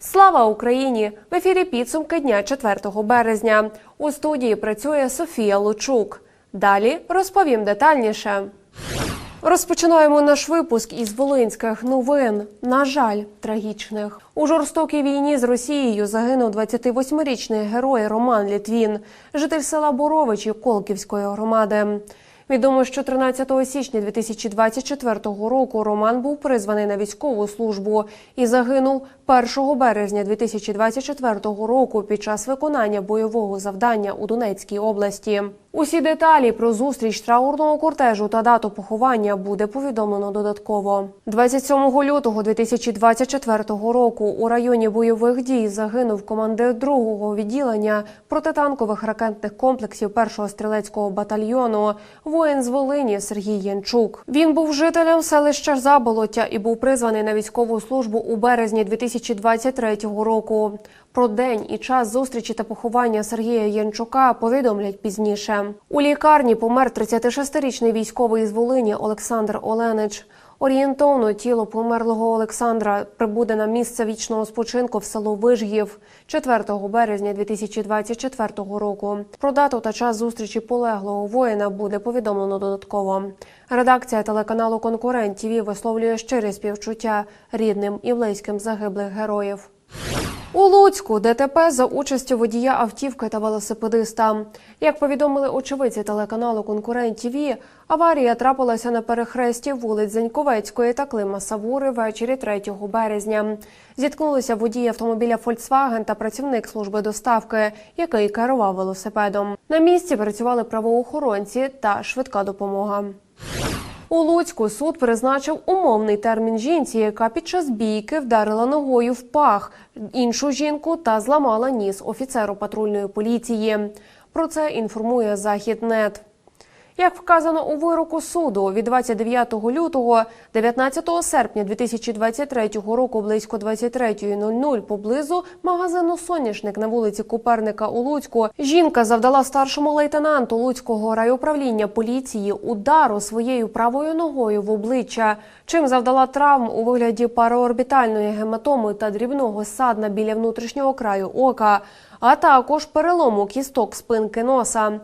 Слава Україні! В ефірі підсумки дня 4 березня. У студії працює Софія Лучук. Далі розповім детальніше. Розпочинаємо наш випуск із волинських новин. На жаль, трагічних у жорстокій війні з Росією загинув 28-річний герой Роман Літвін, житель села Боровичі Колківської громади. Відомо, що 13 січня 2024 року Роман був призваний на військову службу і загинув 1 березня 2024 року під час виконання бойового завдання у Донецькій області. Усі деталі про зустріч траурного кортежу та дату поховання буде повідомлено додатково. 27 лютого 2024 року у районі бойових дій загинув командир другого відділення протитанкових ракетних комплексів першого стрілецького батальйону воїн з Волині Сергій Янчук. Він був жителем селища Заболоття і був призваний на військову службу у березні 2023 року. Про день і час зустрічі та поховання Сергія Янчука повідомлять пізніше. У лікарні помер 36-річний військовий з Волині Олександр Оленич. Орієнтовно тіло померлого Олександра прибуде на місце вічного спочинку в село Вижгів 4 березня 2024 року. Про дату та час зустрічі полеглого воїна буде повідомлено додатково. Редакція телеканалу Конкурент ТІВІ висловлює щирі співчуття рідним і близьким загиблих героїв. У Луцьку ДТП за участю водія автівки та велосипедиста. Як повідомили очевидці телеканалу Конкурент ТІВІ, аварія трапилася на перехресті вулиць Заньковецької та Клима Савури ввечері 3 березня. Зіткнулися водій автомобіля Фольксваген та працівник служби доставки, який керував велосипедом. На місці працювали правоохоронці та швидка допомога. У Луцьку суд призначив умовний термін жінці, яка під час бійки вдарила ногою в пах іншу жінку та зламала ніс офіцеру патрульної поліції. Про це інформує Західнет. Як вказано у вироку суду від 29 лютого 19 серпня 2023 року близько 23.00 поблизу магазину Соняшник на вулиці Коперника у Луцьку жінка завдала старшому лейтенанту Луцького райуправління поліції удару своєю правою ногою в обличчя, чим завдала травм у вигляді параорбітальної гематоми та дрібного садна біля внутрішнього краю ока, а також перелому кісток спинки носа.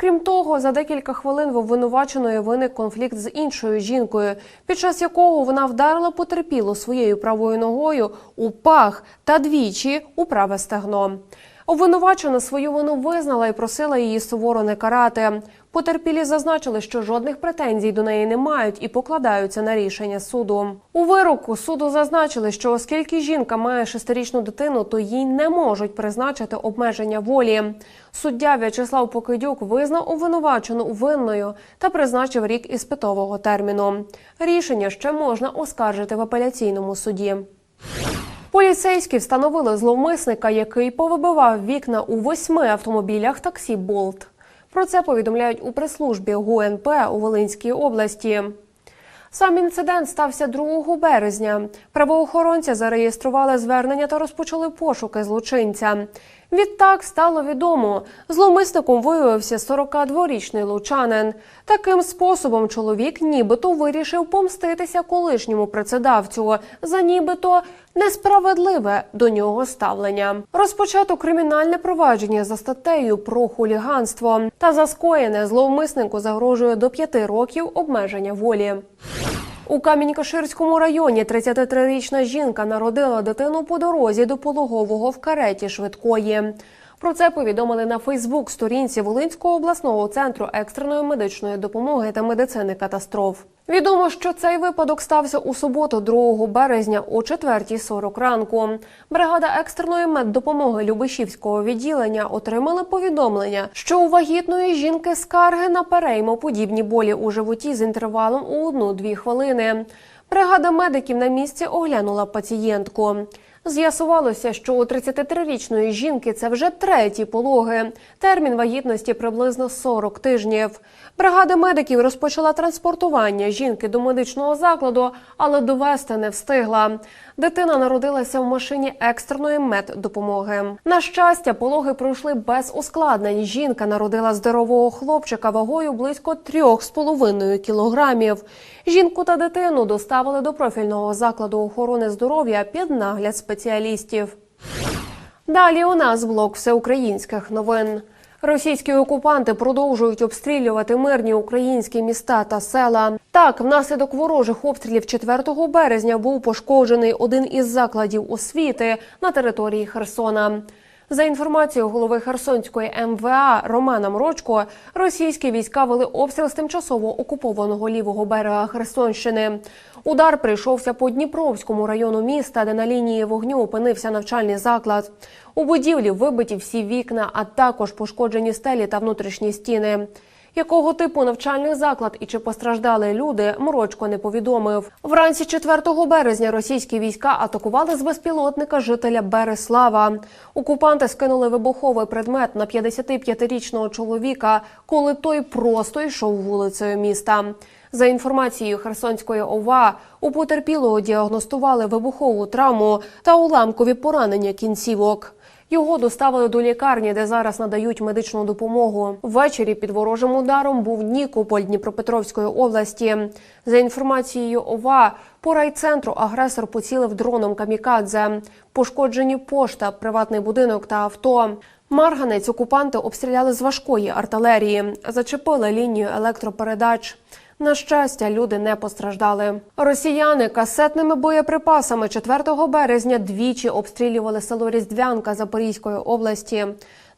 Крім того, за декілька хвилин в обвинуваченої виник конфлікт з іншою жінкою, під час якого вона вдарила потерпілу своєю правою ногою у пах та двічі у праве стегно. Обвинувачена свою вину визнала і просила її суворо не карати. Потерпілі зазначили, що жодних претензій до неї не мають і покладаються на рішення суду. У вироку суду зазначили, що оскільки жінка має шестирічну дитину, то їй не можуть призначити обмеження волі. Суддя В'ячеслав Покидюк визнав обвинувачену винною та призначив рік іспитового терміну. Рішення ще можна оскаржити в апеляційному суді. Поліцейські встановили зловмисника, який повибивав вікна у восьми автомобілях таксі Болт. Про це повідомляють у прес-службі ГУНП у Волинській області. Сам інцидент стався 2 березня. Правоохоронці зареєстрували звернення та розпочали пошуки злочинця. Відтак стало відомо, зловмисником виявився 42-річний лучанин. Таким способом чоловік нібито вирішив помститися колишньому працедавцю за нібито несправедливе до нього ставлення. Розпочато кримінальне провадження за статтею про хуліганство та за скоєне зловмиснику загрожує до 5 років обмеження волі. У Камінь-Каширському районі 33-річна жінка народила дитину по дорозі до пологового в кареті швидкої. Про це повідомили на Фейсбук сторінці Волинського обласного центру екстреної медичної допомоги та медицини катастроф. Відомо, що цей випадок стався у суботу, 2 березня о 4.40 ранку. Бригада екстреної меддопомоги Любишівського відділення отримала повідомлення, що у вагітної жінки скарги на переймоподібні болі у животі з інтервалом у 1-2 хвилини. Бригада медиків на місці оглянула пацієнтку. З'ясувалося, що у 33-річної жінки це вже треті пологи. Термін вагітності приблизно 40 тижнів. Бригада медиків розпочала транспортування жінки до медичного закладу, але довести не встигла. Дитина народилася в машині екстреної меддопомоги. На щастя, пологи пройшли без ускладнень. Жінка народила здорового хлопчика вагою близько 3,5 кілограмів. Жінку та дитину доставили до профільного закладу охорони здоров'я під нагляд спеціалістів. Далі у нас блок всеукраїнських новин. Російські окупанти продовжують обстрілювати мирні українські міста та села. Так, внаслідок ворожих обстрілів 4 березня був пошкоджений один із закладів освіти на території Херсона. За інформацією голови Херсонської МВА Романа Мрочко, російські війська вели обстріл з тимчасово окупованого лівого берега Херсонщини. Удар прийшовся по Дніпровському району міста, де на лінії вогню опинився навчальний заклад. У будівлі вибиті всі вікна, а також пошкоджені стелі та внутрішні стіни. Якого типу навчальний заклад і чи постраждали люди, Морочко не повідомив. Вранці 4 березня російські війська атакували з безпілотника жителя Береслава. Окупанти скинули вибуховий предмет на 55-річного чоловіка, коли той просто йшов вулицею міста. За інформацією Херсонської ОВА, у потерпілого діагностували вибухову травму та уламкові поранення кінцівок. Його доставили до лікарні, де зараз надають медичну допомогу. Ввечері під ворожим ударом був Нікополь Дніпропетровської області. За інформацією ОВА, по райцентру агресор поцілив дроном камікадзе. Пошкоджені пошта, приватний будинок та авто. Марганець окупанти обстріляли з важкої артилерії, зачепили лінію електропередач. На щастя, люди не постраждали. Росіяни касетними боєприпасами 4 березня двічі обстрілювали село Різдвянка Запорізької області.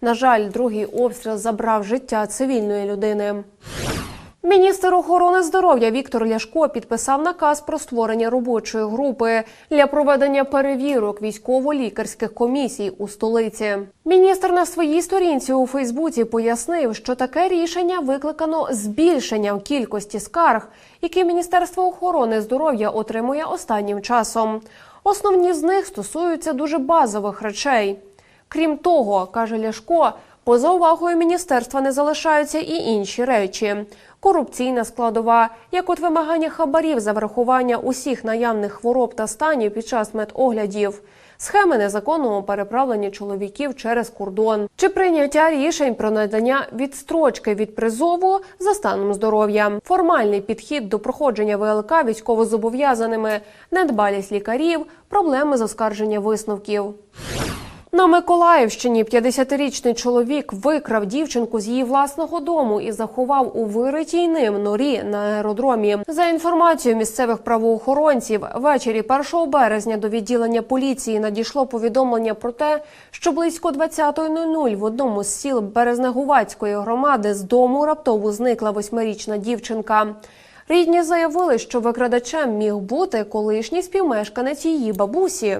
На жаль, другий обстріл забрав життя цивільної людини. Міністр охорони здоров'я Віктор Ляшко підписав наказ про створення робочої групи для проведення перевірок військово-лікарських комісій у столиці. Міністр на своїй сторінці у Фейсбуці пояснив, що таке рішення викликано збільшенням кількості скарг, які Міністерство охорони здоров'я отримує останнім часом. Основні з них стосуються дуже базових речей. Крім того, каже Ляшко, поза увагою міністерства не залишаються і інші речі: корупційна складова, як от вимагання хабарів за врахування усіх наявних хвороб та станів під час медоглядів. Схеми незаконного переправлення чоловіків через кордон чи прийняття рішень про надання відстрочки від призову за станом здоров'я, формальний підхід до проходження ВЛК військовозобов'язаними, недбалість лікарів, проблеми з оскарження висновків. На Миколаївщині 50-річний чоловік викрав дівчинку з її власного дому і заховав у виритій ним норі на аеродромі. За інформацією місцевих правоохоронців, ввечері 1 березня до відділення поліції надійшло повідомлення про те, що близько 20.00 в одному з сіл Березнегувацької громади з дому раптово зникла восьмирічна дівчинка. Рідні заявили, що викрадачем міг бути колишній співмешканець її бабусі.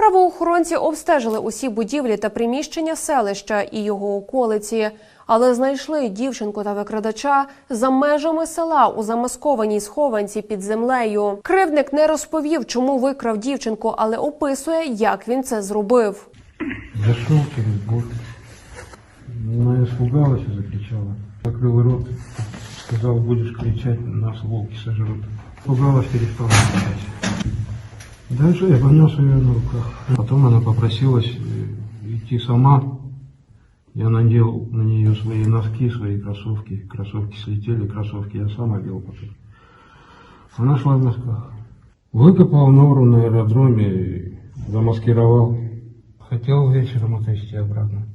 Правоохоронці обстежили усі будівлі та приміщення селища і його околиці, але знайшли дівчинку та викрадача за межами села у замаскованій схованці під землею. Кривдник не розповів, чому викрав дівчинку, але описує, як він це зробив. Зашел через год. Она испугалась и закричала. Закрыл рот, сказал, будешь кричать, нас волки сожрут. Испугалась, перестала кричать. Дальше я понес ее на руках. Потом она попросилась э, идти сама. Я надел на нее свои носки, свои кроссовки. Кроссовки слетели, кроссовки я сам одел потом. Она шла в носках. Выкопал нору на аэродроме, и замаскировал. Хотел вечером отвезти обратно.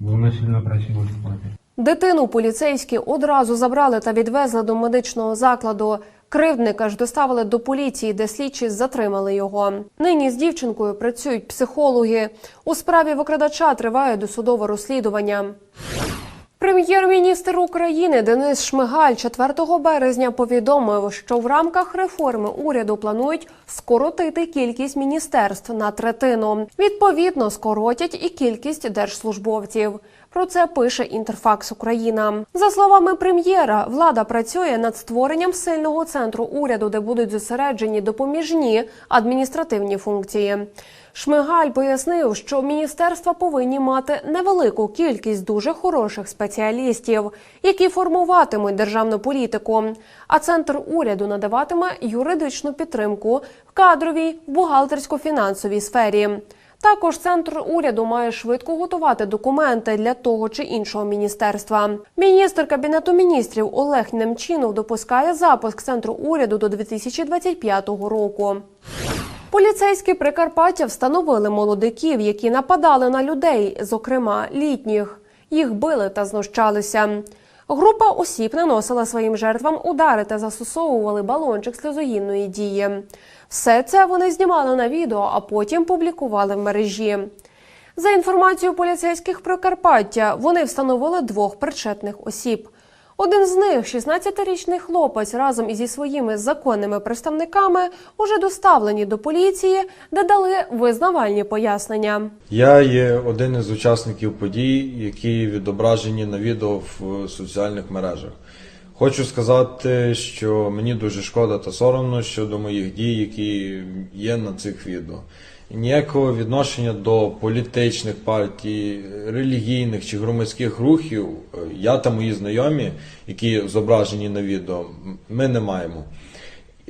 Вона сильно просилась к папе. Дитину поліцейські одразу забрали та відвезли до медичного закладу. Кривдника ж доставили до поліції, де слідчі затримали його. Нині з дівчинкою працюють психологи. У справі викрадача триває досудове розслідування. Прем'єр-міністр України Денис Шмигаль 4 березня повідомив, що в рамках реформи уряду планують скоротити кількість міністерств на третину. Відповідно, скоротять і кількість держслужбовців. Про це пише Інтерфакс Україна. За словами прем'єра, влада працює над створенням сильного центру уряду, де будуть зосереджені допоміжні адміністративні функції. Шмигаль пояснив, що міністерства повинні мати невелику кількість дуже хороших спеціалістів, які формуватимуть державну політику. А центр уряду надаватиме юридичну підтримку в кадровій, бухгалтерсько-фінансовій сфері. Також центр уряду має швидко готувати документи для того чи іншого міністерства. Міністр кабінету міністрів Олег Немчинов допускає запуск центру уряду до 2025 року. Поліцейські Прикарпаття встановили молодиків, які нападали на людей, зокрема літніх. Їх били та знущалися. Група осіб наносила своїм жертвам удари та застосовували балончик сльозогінної дії. Все це вони знімали на відео, а потім публікували в мережі. За інформацією поліцейських Прикарпаття, вони встановили двох причетних осіб. Один з них, 16-річний хлопець, разом із своїми законними представниками, уже доставлені до поліції, де дали визнавальні пояснення. Я є один із учасників подій, які відображені на відео в соціальних мережах. Хочу сказати, що мені дуже шкода та соромно щодо моїх дій, які є на цих відео. Ніякого відношення до політичних партій, релігійних чи громадських рухів я та мої знайомі, які зображені на відео, ми не маємо.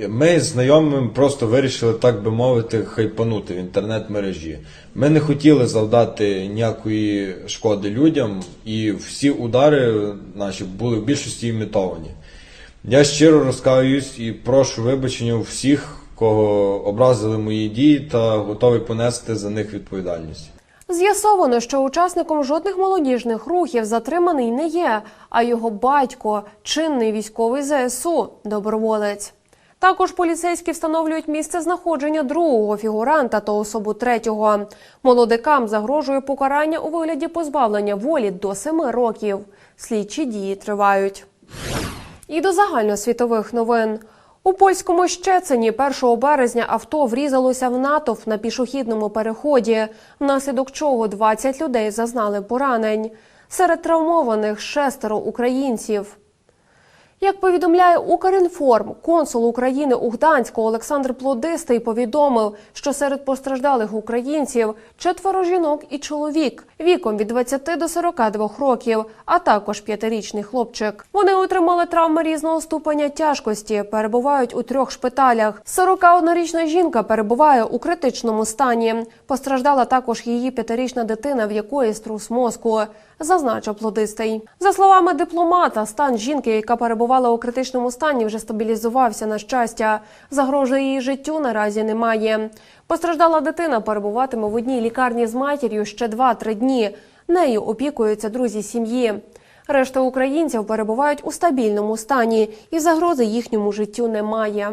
Ми з знайомим просто вирішили, так би мовити, хайпанути в інтернет-мережі. Ми не хотіли завдати ніякої шкоди людям, і всі удари наші були в більшості імітовані. Я щиро розкаюсь і прошу вибачення у всіх, кого образили мої дії, та готовий понести за них відповідальність. З'ясовано, що учасником жодних молодіжних рухів затриманий не є, а його батько чинний військовий ЗСУ доброволець. Також поліцейські встановлюють місце знаходження другого фігуранта та особу третього. Молодикам загрожує покарання у вигляді позбавлення волі до семи років. Слідчі дії тривають. І до загальносвітових новин. У польському Щецині 1 березня авто врізалося в натовп на пішохідному переході, внаслідок чого 20 людей зазнали поранень. Серед травмованих шестеро українців. Як повідомляє Укрінформ, консул України у Гданську Олександр Плодистий повідомив, що серед постраждалих українців четверо жінок і чоловік віком від 20 до 42 років, а також п'ятирічний хлопчик. Вони отримали травми різного ступеня тяжкості, перебувають у трьох шпиталях. 41-річна жінка перебуває у критичному стані. Постраждала також її п'ятирічна дитина, в якої струс мозку зазначив плодистий. За словами дипломата, стан жінки, яка перебувала у критичному стані, вже стабілізувався на щастя. Загрожує її життю наразі немає. Постраждала дитина перебуватиме в одній лікарні з матір'ю ще 2-3 дні. Нею опікуються друзі сім'ї. Решта українців перебувають у стабільному стані, і загрози їхньому життю немає.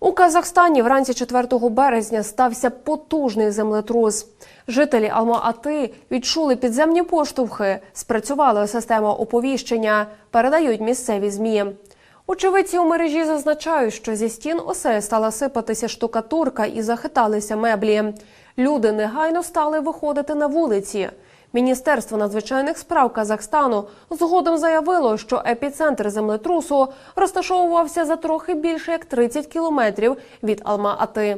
У Казахстані вранці 4 березня стався потужний землетрус. Жителі Алма-Ати відчули підземні поштовхи, спрацювала система оповіщення, передають місцеві змі. Очевидці у мережі зазначають, що зі стін осель стала сипатися штукатурка і захиталися меблі. Люди негайно стали виходити на вулиці. Міністерство надзвичайних справ Казахстану згодом заявило, що епіцентр землетрусу розташовувався за трохи більше як 30 кілометрів від Алма-Ати.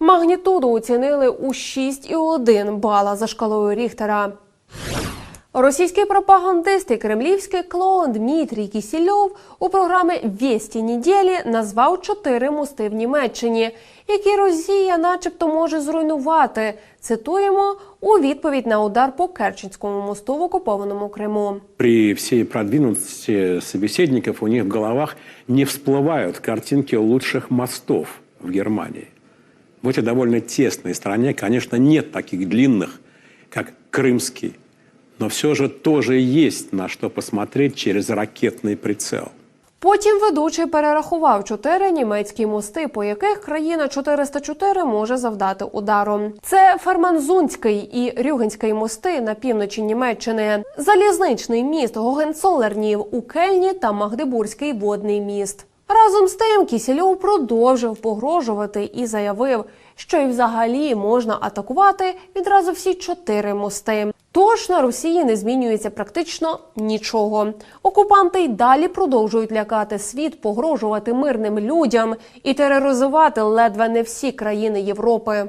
Магнітуду оцінили у 6,1 бала за шкалою Ріхтера. Російський пропагандист і кремлівський клоун Дмитрій Кісільов у програмі «Вєсті неділі назвав чотири мости в Німеччині, які Росія, начебто, може зруйнувати. Цитуємо у відповідь на удар по Керченському мосту в окупованому Криму. При всей продвинутости собеседников у них в головах не всплывают картинки лучших мостов в Германии. В этой довольно тесной стране, конечно, нет таких длинных, как Крымский, но все же тоже есть на что посмотреть через ракетный прицел. Потім ведучий перерахував чотири німецькі мости, по яких країна 404 може завдати удару. Це Ферманзунський і Рюгенський мости на півночі Німеччини, залізничний міст Гогенцолернів у Кельні та Магдебурзький водний міст. Разом з тим Кісільов продовжив погрожувати і заявив, що й взагалі можна атакувати відразу всі чотири мости. Тож на Росії не змінюється практично нічого. Окупанти й далі продовжують лякати світ, погрожувати мирним людям і тероризувати ледве не всі країни Європи.